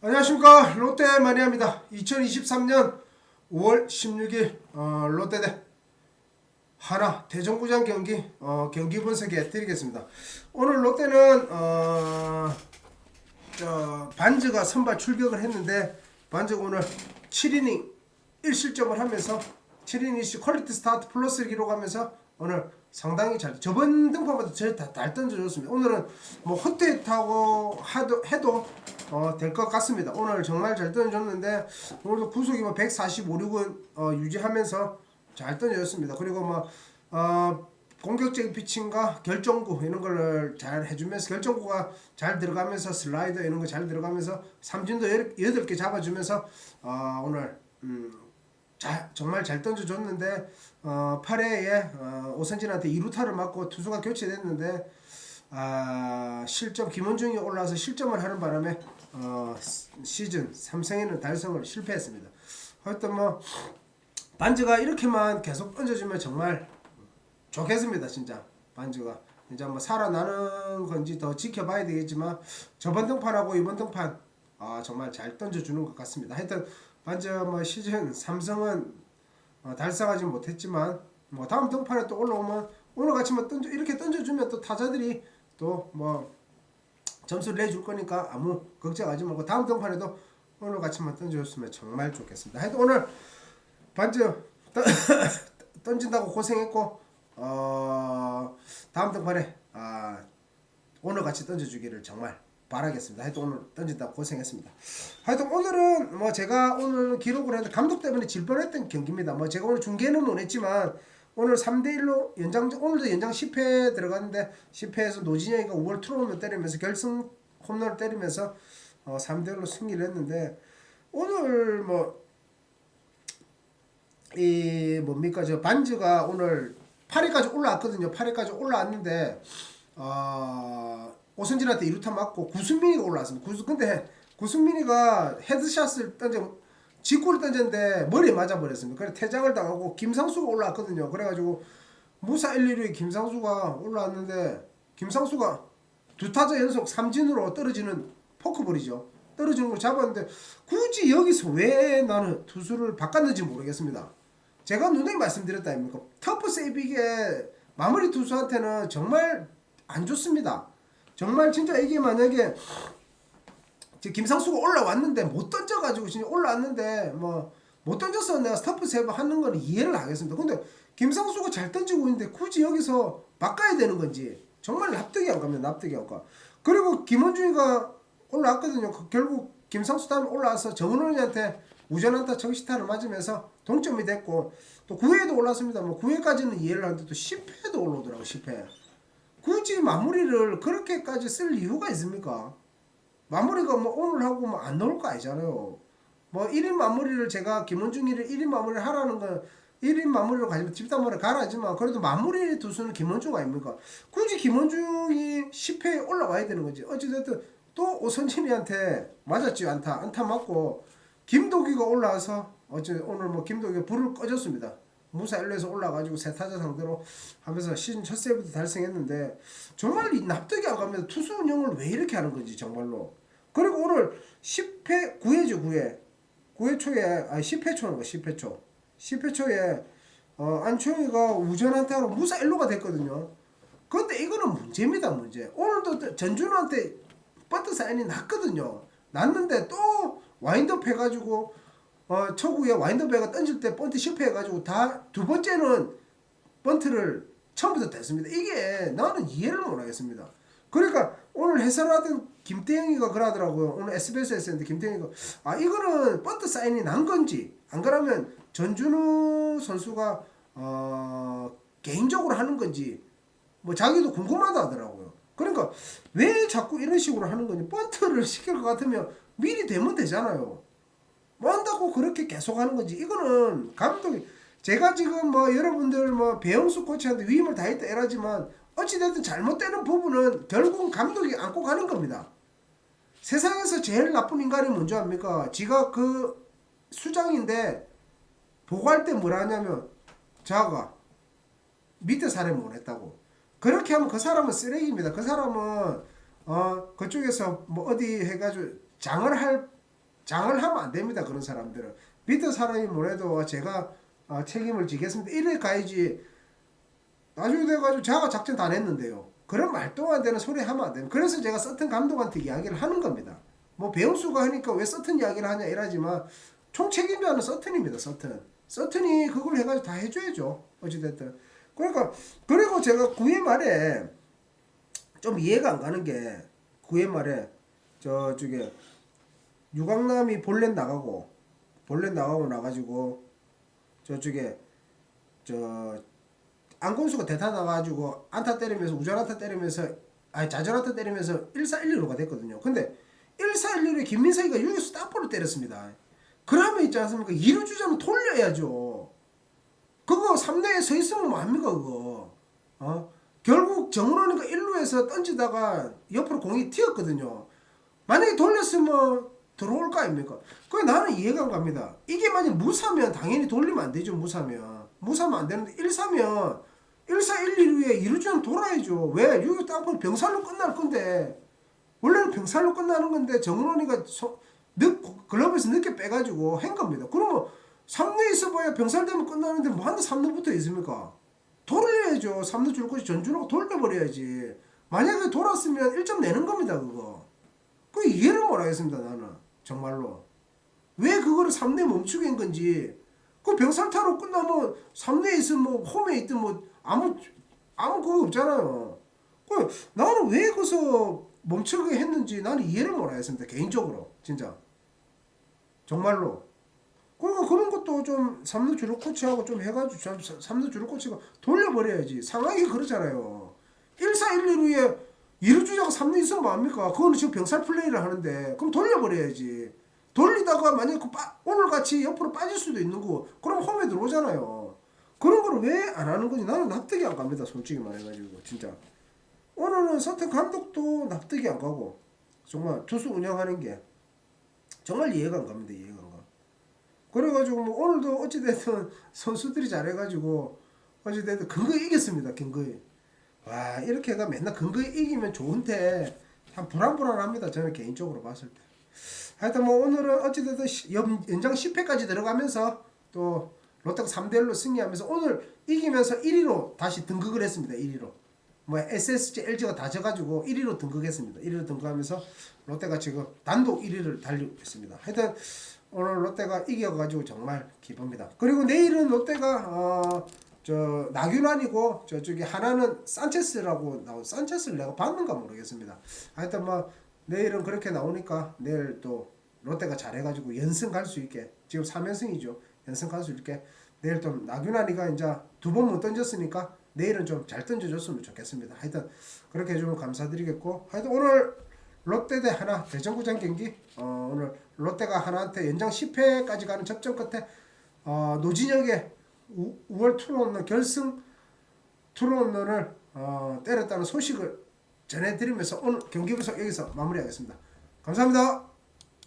안녕하십니까 롯데 마니아입니다. 2023년 5월 16일 어, 롯데 대 하나 대전구장 경기 어, 경기 분석해 드리겠습니다. 오늘 롯데는 어, 저 반즈가 선발 출격을 했는데 반즈가 오늘 7이닝 1실점을 하면서 7이닝 1시 퀄리티 스타트 플러스를 기록하면서 오늘 상당히 잘 저번 등판보다 제잘 던져줬습니다. 오늘은 뭐 헛되타고 하도 해도 어, 될 것 같습니다. 오늘 정말 잘 던져줬는데 오늘도 구속이 뭐 145, 6은 어, 유지하면서 잘 던져줬습니다. 그리고 뭐 어, 공격적인 피칭과 결정구 이런 거를 잘 해주면서 결정구가 잘 들어가면서 슬라이더 이런 거 잘 들어가면서 삼진도 여덟 개 잡아주면서 어, 오늘 음, 자, 정말 잘 던져줬는데 어, 8회에 어, 오선진한테 2루타를 맞고 투수가 교체됐는데 아, 실점 김원중이 올라와서 실점을 하는 바람에 어, 시- 시즌 3승에는 달성을 실패했습니다. 하여튼 뭐 반즈가 이렇게만 계속 던져주면 정말 좋겠습니다 진짜. 반즈가. 이제 뭐 살아나는 건지 더 지켜봐야 되겠지만 저번 등판하고 이번 등판 아 정말 잘 던져주는 것 같습니다. 하여튼 반즈 뭐 시즌 삼성은 어, 달성하지 못했지만 뭐 다음 등판에 또 올라오면 오늘 같이만 던져 이렇게 던져주면 또 타자들이 또 뭐 점수를 내줄 거니까 아무 걱정하지 말고 다음 등판에도 오늘 같이만 던져줬으면 정말 좋겠습니다. 하여튼 오늘 던- 던진다고 고생했고 어 다음 등판에 아 오늘 같이 던져주기를 정말 바라겠습니다. 하여튼 오늘 던진다고 고생했습니다. 하여튼 오늘은 뭐 제가 오늘 기록을 했는데 감독 때문에 질 뻔했던 경기입니다. 뭐 제가 오늘 중계는 못했지만 오늘 3대 1로 연장 오늘도 연장 10회 들어갔는데 10회에서 노진영이가 5월 투런을 때리면서 결승 홈런을 때리면서 어 3대 1로 승리를 했는데 오늘 뭐 이 뭡니까 저 반즈가 오늘 8회까지 올라왔거든요. 8회까지 올라왔는데 어 오선진한테 2루타 맞고 구승민이가 올라왔습니다. 구승 근데 구승민이가 헤드샷을 던져 직구를 던졌는데 머리에 맞아 버렸습니다. 그래 퇴장을 당하고 김상수가 올라왔거든요. 그래가지고 무사 1, 2루에 김상수가 올라왔는데 김상수가 두 타자 연속 삼진으로 떨어지는 포크볼이죠. 떨어지는 걸 잡았는데 굳이 여기서 왜 나는 투수를 바꿨는지 모르겠습니다. 제가 눈에 말씀드렸다 아닙니까? 터프 세이비게 마무리 투수한테는 정말 안 좋습니다. 정말 진짜 이게 만약에 김상수가 올라왔는데 못 던져가지고 진짜 올라왔는데 뭐 못 던져서 내가 스타프 세이브 하는 거는 이해를 하겠습니다. 근데 김상수가 잘 던지고 있는데 굳이 여기서 바꿔야 되는 건지 정말 납득이 안 갑니다. 납득이 안 가. 그리고 김원중이가 올라왔거든요. 그 결국 김상수 다음에 올라와서 정은원이한테 우전한타 정시타를 맞으면서 동점이 됐고 또 9회에도 올랐습니다. 뭐 9회까지는 이해를 하는데 또 10회도 올라오더라고 10회. 굳이 마무리를 그렇게까지 쓸 이유가 있습니까? 마무리가 뭐 오늘 하고 뭐 안 나올 거 아니잖아요. 뭐 1인 마무리를 제가 김원중이를 1인 마무리를 하라는 건 1인 마무리로 가지고 집단마를 가라지만 그래도 마무리 투수는 김원중 아닙니까? 굳이 김원중이 10회에 올라와야 되는 거지. 어찌됐든 또 오선진이한테 맞았지 안타 안타 맞고 김도기가 올라와서 어째 오늘 뭐 김도기가 불을 꺼줬습니다. 무사 1루에서 올라가지고 세 타자 상대로 하면서 시즌 첫 세이브도 달성했는데 정말 이 납득이 안 갑니다. 투수 운영을 왜 이렇게 하는 건지 정말로. 그리고 오늘 10회 9회죠 9회 9회 초에 아니 10회 초는 거 10회 초 10회 초에 어, 안초영이가 우전 한타로 무사 1루가 됐거든요. 근데 이거는 문제입니다 문제. 오늘도 전준호한테 버트 사인이 났거든요. 났는데 또 와인드업 해가지고 어, 초구에 와인드업에가 던질 때 번트 실패해가지고 다 두 번째는 번트를 처음부터 됐습니다. 이게 나는 이해를 못하겠습니다. 그러니까 오늘 해설하던 김태형이가 그러더라고요. 오늘 SBS에 했는데 김태형이가 아 이거는 번트 사인이 난 건지 안 그러면 전준우 선수가 어, 개인적으로 하는 건지 뭐 자기도 궁금하다 하더라고요. 그러니까 왜 자꾸 이런 식으로 하는 건지 번트를 시킬 것 같으면 미리 되면 되잖아요. 뭐 한다고 그렇게 계속 하는 건지 이거는 감독이 제가 지금 뭐 여러분들 뭐 배영수 코치한테 위임을 다했다 이러지만 어찌됐든 잘못되는 부분은 결국은 감독이 안고 가는 겁니다. 세상에서 제일 나쁜 인간이 뭔지 압니까? 지가 그 수장인데 보고할 때 뭐라 하냐면 자가 밑에 사람이 원했다고 그렇게 하면 그 사람은 쓰레기입니다. 그 사람은 어 그쪽에서 뭐 어디 해가지고 장을 할 장을 하면 안 됩니다. 그런 사람들은 밑에 사람이 뭐래도 제가 어, 책임을 지겠습니다. 이래 가야지. 나중에 돼가지고 제가 작전 다 냈는데요. 그런 말도 안 되는 소리 하면 안 돼요. 그래서 제가 서튼 감독한테 이야기를 하는 겁니다. 뭐 배우수가 하니까 왜 서튼 이야기를 하냐 이러지만 총 책임자는 서튼입니다. 서튼. 서튼이 그걸 해가지고 다 해줘야죠. 어찌됐든. 그러니까 그리고 제가 9회 말에 좀 이해가 안 가는 게 9회 말에 저쪽에 유강남이 볼넷 나가고 볼넷 나가고 나가지고 저쪽에 저 안건수가 대타 나가지고 안타 때리면서 우전 안타 때리면서 아니 자전 안타 때리면서 1-4-1-2로가 됐거든요. 근데 1-4-1-2에 김민석이가 유격수 땅볼을 때렸습니다. 그러면 있지 않습니까? 2루 주자는 돌려야죠. 그거 3루에 서 있으면 뭐합니까 그거 어? 결국 정은호니까 1루에서 던지다가 옆으로 공이 튀었거든요 만약에 돌렸으면 들어올 거 아닙니까 그 나는 이해가 안 갑니다 이게 만약 무사면 당연히 돌리면 안 되죠 무사면 무사면 안 되는데 1사면 1사 1, 2루에 2루주는 돌아야죠 왜 6루 땅볼 병살로 끝날 건데 원래는 병살로 끝나는 건데 정은호니가 소, 늦, 글러브에서 늦게 빼가지고 한 겁니다 그러면 3루에 있어봐야 병살되면 끝나는데 뭐 한대 3루부터 있습니까? 돌려야죠. 3루 줄 것이 전준호가 돌려버려야지. 만약에 돌았으면 1점 내는 겁니다. 그거. 그 이해를 못 하겠습니다. 나는. 정말로. 왜 그거를 3루에 멈추게 한 건지. 그 병살타로 끝나면 3루에 있으면 뭐 홈에 있든 뭐 아무 아무 그거 없잖아요. 그 나는 왜 거기서 멈추게 했는지 나는 이해를 못하겠습니다. 개인적으로. 진짜. 정말로. 그러니까 그런 것도 좀 삼루 주루 코치하고 좀 해가지고 좀 삼루 주루 코치가 돌려버려야지 상황이 그렇잖아요 1 4 1 2루에 2루 주자가 3루 있으면 뭐합니까? 그거는 지금 병살 플레이를 하는데 그럼 돌려버려야지. 돌리다가 만약에 그 빠, 오늘 같이 옆으로 빠질 수도 있는 거고 그럼 홈에 들어오잖아요. 그런 거를 왜안 하는 건지? 나는 납득이 안 갑니다 솔직히 말해가지고 진짜. 오늘은 서태 감독도 납득이 안 가고 정말 투수 운영하는 게 정말 이해가 안 갑니다 이해가 안 가. 그래가지고 뭐 오늘도 어찌됐든 선수들이 잘해가지고 어찌됐든 근거에 이겼습니다 근거에 와 이렇게 해가 맨날 근거에 이기면 좋은데 참 불안불안합니다 저는 개인적으로 봤을 때. 하여튼 뭐 오늘은 어찌됐든 연장 10회까지 들어가면서 또 롯데가 3대1로 승리하면서 오늘 이기면서 1위로 다시 등극을 했습니다 1위로. 뭐 SSG, LG가 다 져가지고 1위로 등극했습니다. 1위로 등극하면서 롯데가 지금 단독 1위를 달리고 있습니다. 하여튼 오늘 롯데가 이겨가지고 정말 기쁩니다. 그리고 내일은 롯데가 어, 저 나균환이고 저쪽에 하나는 산체스라고 나오 산체스를 내가 봤는가 모르겠습니다. 하여튼 뭐 내일은 그렇게 나오니까 내일 또 롯데가 잘해가지고 연승 갈 수 있게 지금 3연승이죠. 연승 갈 수 있게 내일 또 나균환이가 이제 두 번 못 던졌으니까 내일은 좀 잘 던져줬으면 좋겠습니다. 하여튼 그렇게 해주면 감사드리겠고 하여튼 오늘 롯데 대 하나 대전구장 경기 어, 오늘 롯데가 하나한테 연장 10회까지 가는 접전 끝에 어, 노진혁의 우, 5월 투런런 결승 투런런을 어, 때렸다는 소식을 전해드리면서 오늘 경기 분석 여기서 마무리하겠습니다. 감사합니다.